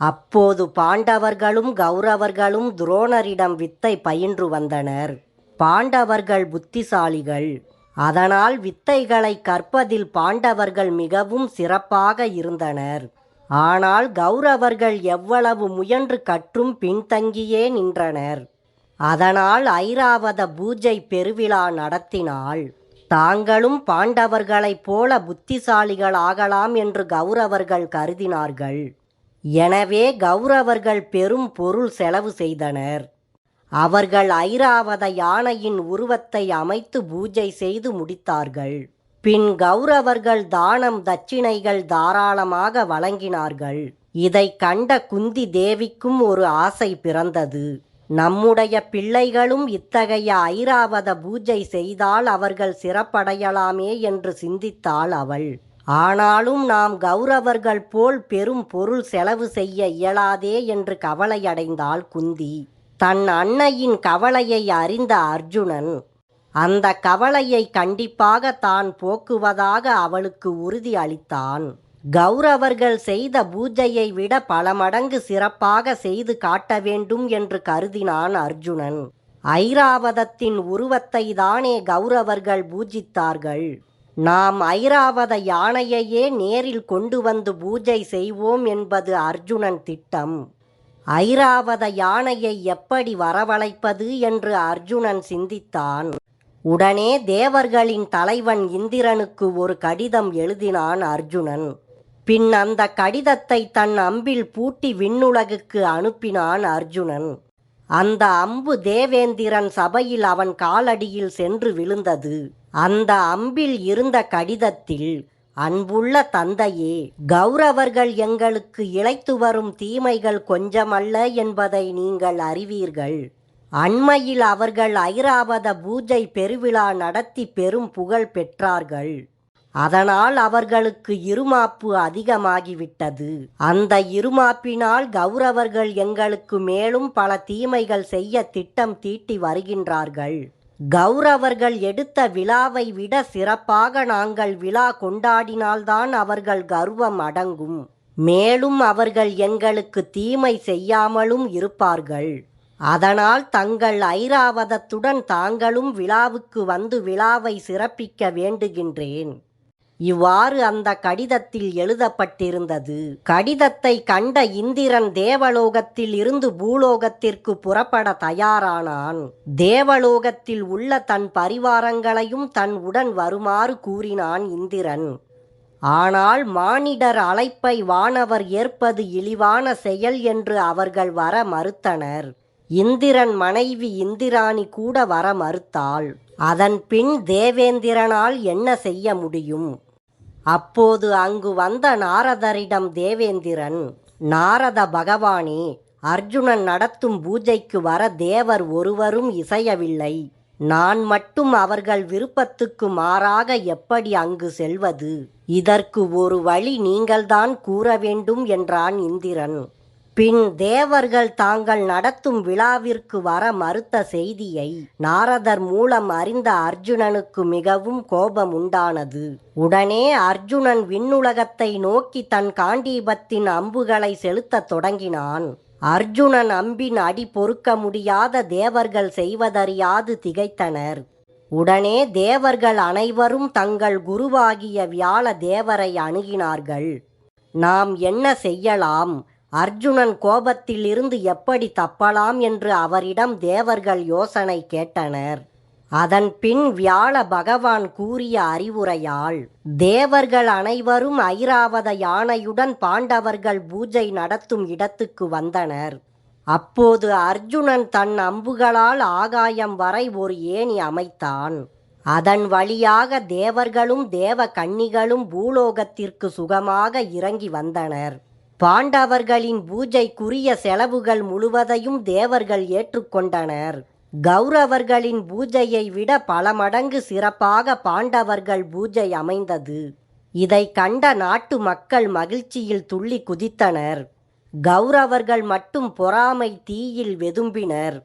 அப்போது பாண்டவர்களும் கௌரவர்களும் துரோணரிடம் வித்தை பயின்று வந்தனர். பாண்டவர்கள் புத்திசாலிகள். அதனால் வித்தைகளை கற்பதில் பாண்டவர்கள் மிகவும் சிறப்பாக இருந்தனர். ஆனால் கௌரவர்கள் எவ்வளவு முயன்று கற்றும் பின்தங்கியே நின்றனர். அதனால் ஐராவத பூஜை பெருவிழா நடத்தினாள் தாங்களும் பாண்டவர்களைப் போல புத்திசாலிகள் ஆகலாம் என்று கௌரவர்கள் கருதினார்கள். எனவே கௌரவர்கள் பெரும் பொருள் செலவு செய்தனர். அவர்கள் ஐராவத யானையின் உருவத்தை அமைத்து பூஜை செய்து முடித்தார்கள். பின் கௌரவர்கள் தானம் தட்சிணைகள் தாராளமாக வழங்கினார்கள். இதை கண்ட குந்தி தேவிக்கும் ஒரு ஆசை பிறந்தது. நம்முடைய பிள்ளைகளும் இத்தகைய ஐராவத பூஜை செய்தால் அவர்கள் சிறப்படையலாமே என்று சிந்தித்தாள் அவள். ஆனாலும் நாம் கௌரவர்கள் போல் பெரும் பொருள் செலவு செய்ய இயலாதே என்று கவலையடைந்தாள் குந்தி. தன் அன்னையின் கவலையை அறிந்த அர்ஜுனன் அந்த கவலையை கண்டிப்பாக தான் போக்குவதாக அவளுக்கு உறுதி அளித்தான். கௌரவர்கள் செய்த பூஜையை விட பல மடங்கு சிறப்பாக செய்து காட்ட வேண்டும் என்று கருதினான் அர்ஜுனன். ஐராவதத்தின் உருவத்தை தானே கௌரவர்கள் பூஜித்தார்கள். நாம் ஐராவத யானையையே நேரில் கொண்டு வந்து பூஜை செய்வோம் என்பது அர்ஜுனன் திட்டம். ஐராவத யானையை எப்படி வரவழைப்பது என்று அர்ஜுனன் சிந்தித்தான். உடனே தேவர்களின் தலைவன் இந்திரனுக்கு ஒரு கடிதம் எழுதினான் அர்ஜுனன். பின் அந்த கடிதத்தை தன் அம்பில் பூட்டி விண்ணுலகுக்கு அனுப்பினான் அர்ஜுனன். அந்த அம்பு தேவேந்திரன் சபையில் அவன் காலடியில் சென்று விழுந்தது. அந்த அம்பில் இருந்த கடிதத்தில் அன்புள்ள தந்தையே கௌரவர்கள் எங்களுக்கு இழைத்து வரும் தீமைகள் கொஞ்சமல்ல என்பதை நீங்கள் அறிவீர்கள். அண்மையில் அவர்கள் ஐராவத பூஜை பெருவிழா நடத்தி பெரும் புகழ் பெற்றார்கள். அதனால் அவர்களுக்கு இருமாப்பு அதிகமாகிவிட்டது. அந்த இருமாப்பினால் கௌரவர்கள் எங்களுக்கு மேலும் பல தீமைகள் செய்ய திட்டம் தீட்டி வருகின்றார்கள். கௌரவர்கள் எடுத்த விழாவை விட சிறப்பாக நாங்கள் விழா கொண்டாடினால்தான் அவர்கள் கர்வம் அடங்கும். மேலும் அவர்கள் எங்களுக்கு தீமை செய்யாமலும் இருப்பார்கள். அதனால் தங்கள் ஐராவதத்துடன் தாங்களும் விழாவுக்கு வந்து விழாவை சிறப்பிக்க வேண்டுகின்றேன். இவ்வாறு அந்த கடிதத்தில் எழுதப்பட்டிருந்தது. கடிதத்தை கண்ட இந்திரன் தேவலோகத்தில் இருந்து பூலோகத்திற்கு புறப்பட தயாரானான். தேவலோகத்தில் உள்ள தன் பரிவாரங்களையும் தன் உடன் வருமாறு கூறினான் இந்திரன். ஆனால் மானிடர் அழைப்பை வானவர் ஏற்பது இழிவான செயல் என்று அவர்கள் வர மறுத்தனர். இந்திரன் மனைவி இந்திராணி கூட வர மறுத்தாள். அதன் பின் தேவேந்திரனால் என்ன செய்ய முடியும்? அப்போது அங்கு வந்த நாரதரிடம் தேவேந்திரன் நாரத பகவானே அர்ஜுனன் நடத்தும் பூஜைக்கு வர தேவர் ஒருவரும் இசையவில்லை. நான் மட்டும் அவர்கள் விருப்பத்துக்கு மாறாக எப்படி அங்கு செல்வது? இதற்கு ஒரு வழி நீங்கள்தான் கூற வேண்டும் என்றான் இந்திரன். பின் தேவர்கள் தாங்கள் நடத்தும் விழாவிற்கு வர மறுத்த செய்தியை நாரதர் மூலம் அறிந்த அர்ஜுனனுக்கு மிகவும் கோபம் உண்டானது உடனே அர்ஜுனன் விண்ணுலகத்தை நோக்கி தன் காண்டீபத்தின் அம்புகளை செலுத்தத் தொடங்கினான். அர்ஜுனன் அம்பின் அடி பொறுக்க முடியாத தேவர்கள் செய்வதறியாது திகைத்தனர். உடனே தேவர்கள் அனைவரும் தங்கள் குருவாகிய வியாழ தேவரை அணுகினார்கள். நாம் என்ன செய்யலாம்? அர்ஜுனன் கோபத்திலிருந்து எப்படி தப்பலாம் என்று அவரிடம் தேவர்கள் யோசனை கேட்டனர். அதன் பின் வியாழ பகவான் கூறிய அறிவுரையால் தேவர்கள் அனைவரும் ஐராவத யானையுடன் பாண்டவர்கள் பூஜை நடத்தும் இடத்துக்கு வந்தனர். அப்போது அர்ஜுனன் தன் அம்புகளால் ஆகாயம் வரை ஒரு ஏணி அமைத்தான். அதன் வழியாக தேவர்களும் தேவ கன்னிகளும் பூலோகத்திற்கு சுகமாக இறங்கி வந்தனர். பாண்டவர்களின் பூஜைக்குரிய செலவுகள் முழுவதையும் தேவர்கள் ஏற்றுக்கொண்டனர். கௌரவர்களின் பூஜையை விட பல மடங்கு சிறப்பாக பாண்டவர்கள் பூஜை அமைந்தது. இதை கண்ட நாட்டு மக்கள் மகிழ்ச்சியில் துள்ளி குதித்தனர். கௌரவர்கள் மட்டும் பொறாமை தீயில் வெதும்பினர்.